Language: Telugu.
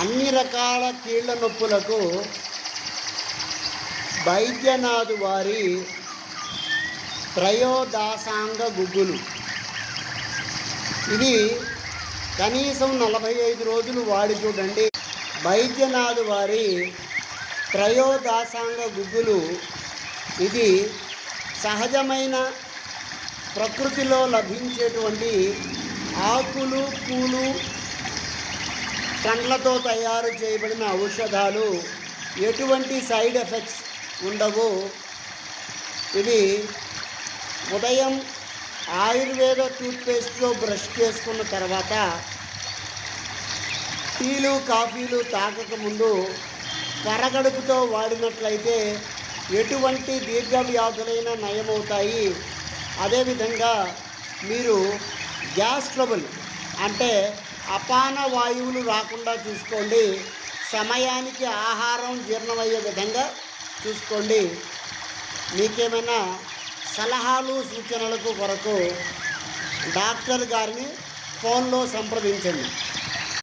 అన్ని రకాల కీళ్ళ నొప్పులకు వైద్యనాథు వారి త్రయోదాసాంగ గుగ్గులు. ఇది కనీసం నలభై ఐదు రోజులు వాడి చూడండి. వైద్యనాథు వారి త్రయోదాసాంగ గుగ్గులు ఇది సహజమైన ప్రకృతిలో లభించేటువంటి ఆకులు పూలు కండ్లతో తయారు చేయబడిన ఔషధాలు ఎటువంటి సైడ్ ఎఫెక్ట్స్ ఉండవు. ఇది ఉదయం ఆయుర్వేద టూత్పేస్ట్తో బ్రష్ చేసుకున్న తర్వాత టీలు కాఫీలు తాగకముందు పరగడుపుతో వాడినట్లయితే ఎటువంటి దీర్ఘవ్యాధులైనా నయమవుతాయి. అదేవిధంగా మీరు గ్యాస్ ట్రబుల్ అంటే అపాన వాయువులు రాకుండా చూసుకోండి. సమయానికి ఆహారం జీర్ణమయ్యే విధంగా చూసుకోండి. మీకేమైనా సలహాలు సూచనలకు కొరకు డాక్టర్ గారిని ఫోన్లో సంప్రదించండి.